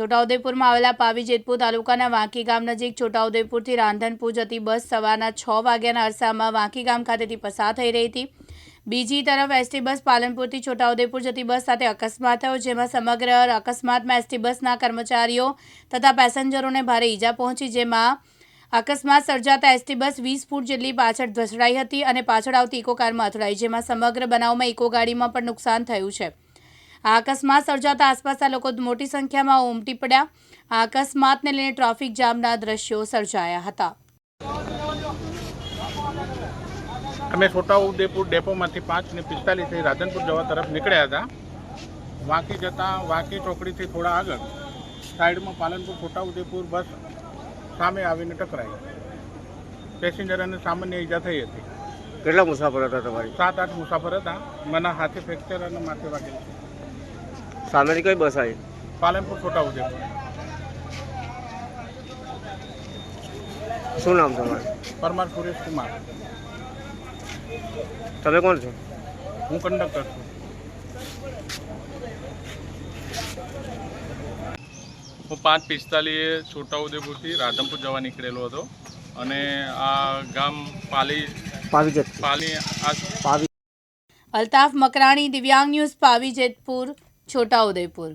છોટાઉદેપુરમાં આવેલા પાવી જેતપુર તાલુકાના વાંકી ગામ નજીક છોટાઉદેપુરથી રાંધનપુર જતી બસ સવારના છ વાગ્યાના અરસામાં વાંકી ગામ ખાતેથી પસાર થઈ રહી હતી. બીજી તરફ એસટી બસ પાલનપુરથી છોટાઉદેપુર જતી બસ સાથે અકસ્માત થયો, જેમાં સમગ્ર અકસ્માતમાં એસટી બસના કર્મચારીઓ તથા પેસેન્જરોને ભારે ઈજા પહોંચી, જેમાં અકસ્માત સર્જાતા એસટી બસ વીસ ફૂટ જેટલી પાછળ ધસડાઈ હતી અને પાછળ આવતી ઇકો કારમાં અથડાઈ, જેમાં સમગ્ર બનાવમાં ઇકો ગાડીમાં પણ નુકસાન થયું છે. આ અકસ્માત સર્જાતા આસપાસના લોકો મોટી સંખ્યામાં ઉમટી પડ્યા. આ અકસ્માતને લઈને ટ્રાફિક જામના દ્રશ્યો સર્જાયા હતા. અમે છોટાઉદેપુર ડેપોમાંથી પાંચ ને પિસ્તાલીસથી રાધનપુર જવા તરફ નીકળ્યા હતા. વાંકી જતાં વાંકી ચોકડીથી થોડા આગળ સાઈડમાં પાલનપુર છોટાઉદેપુર બસ સામે આવીને ટકરાઈ. પેસેન્જર અને સામાન્ય ઈજા થઈ હતી. કેટલા મુસાફર હતા તમારી? સાત આઠ મુસાફર હતા. મને હાથે ફ્રેક્ચર અને માથે વાગેલ છે. સામેની કઈ બસ આવી? પાલનપુર છોટા ઉદેપુર. શું નામ તમારું? પરમાર સુરેશ કુમાર. તમે કોણ છો? હું કંડક્ટર છું. હું પાંચ પિસ્તાલીએ છોટાઉદેપુરથી રાધનપુર જવા નીકળેલો હતો. અને આ ગામ પાલી પાવી પાલી આ પાવી અલ્તાફ મકરાણી દિવ્યાંગ ન્યૂઝ પાવી જેતપુર. છોટાઉદેપુર